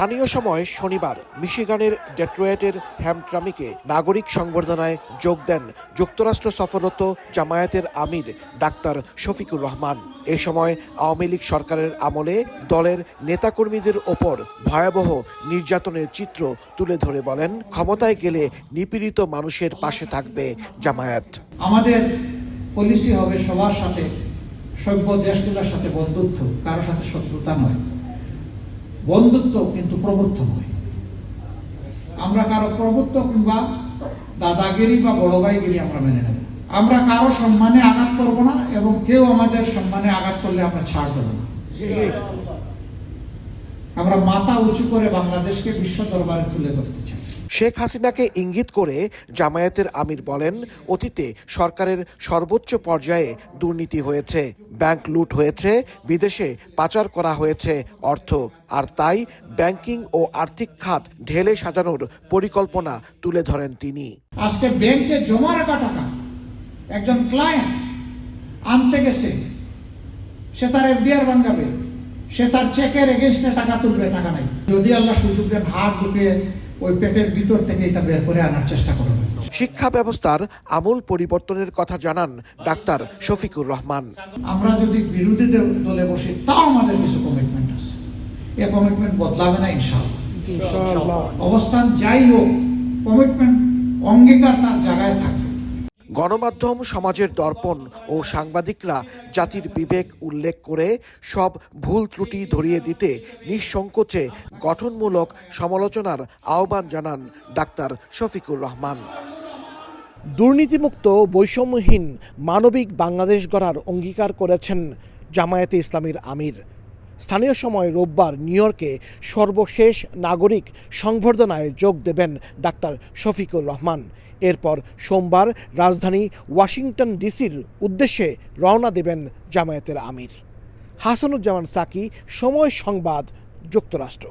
স্থানীয় সময় শনিবার মিশিগানের ডেট্রয়েটের হ্যামট্রামিকে নাগরিক সংবর্ধনায় যোগ দেন যুক্তরাষ্ট্র সফররত জামায়াতের আমির ডাক্তার শফিকুর রহমান। এ সময় আওয়ামী লীগ সরকারের আমলে দলের নেতাকর্মীদের ওপর ভয়াবহ নির্যাতনের চিত্র তুলে ধরে বলেন, ক্ষমতায় গেলে নিপীড়িত মানুষের পাশে থাকবে জামায়াত। আমাদের পলিসি হবে সবার সাথে, সভ্য দেশগুলোর সাথে বন্ধুত্ব, কারোর সাথে শত্রুতা নয়। বন্ধুত্ব কিন্তু প্রভুত্ব নয় আমরা কারও প্রভুত্ব কিংবা দাদাগিরি বা বড় ভাইগিরি আমরা মেনে নেব। আমরা কারও সম্মানে আঘাত করব না এবং কেউ আমাদের সম্মানে আঘাত করলে আমরা ছাড় দেব না। আমরা মাথা উঁচু করে বাংলাদেশকে বিশ্ব দরবারে তুলে ধরতে চাই। শেখ হাসিনাকে ইঙ্গিত করে জামায়াতের আমির বলেন, অতীতে সরকারের সর্বোচ্চ পর্যায়ে দুর্নীতি হয়েছে, ব্যাংক লুট হয়েছে, বিদেশে পাচার করা হয়েছে অর্থ, আর তাই ব্যাংকিং ও আর্থিক খাত ঢেলে সাজানোর পরিকল্পনা তুলে ধরেন তিনি। আজকে ব্যাংকে জমা রাখা টাকা একজন ক্লায়েন্ট আনতে গেছে, সে তার এফডিআর ভাঙাবে, সে তার চেকের এগেনস্টে টাকা তুলবে, টাকা নাই। যদি আল্লাহ সুযোগ দেন, হাত ঢুকিয়ে ওই পেটের ভিতর থেকে এটা বের করে আনার চেষ্টা করবে শিক্ষা ব্যবস্থার আমূল পরিবর্তনের কথা জানান ডাক্তার শফিকুর রহমান। আমরা যদি বিরোধী দল- বসি তাও আমাদের কিছু কমিটমেন্ট আছে। এ কমিটমেন্ট বদলাবে না ইনশাআল্লাহ। অবস্থান যাই হোক কমিটমেন্ট অঙ্গীকার তার জায়গায় থাকবে গণমাধ্যম, সমাজের দর্পণ ও সাংবাদিকরা জাতির বিবেক উল্লেখ করে সব ভুল ত্রুটি ধরিয়ে দিতে নিঃসংকোচে গঠনমূলক সমালোচনার আহ্বান জানান ডাক্তার শফিকুর রহমান। দুর্নীতিমুক্ত, বৈষম্যহীন, মানবিক বাংলাদেশ গড়ার অঙ্গীকার করেছেন জামায়াতে ইসলামীর আমির। স্থানীয় সময় রোববার নিউ ইয়র্কে সর্বশেষ নাগরিক সংবর্ধনায় যোগ দেবেন ডাক্তার শফিকুর রহমান। এরপর সোমবার রাজধানী ওয়াশিংটন ডিসির উদ্দেশ্যে রওনা দেবেন জামায়াতের আমির। হাসানুজ্জামান সাকি, সময় সংবাদ, যুক্তরাষ্ট্র।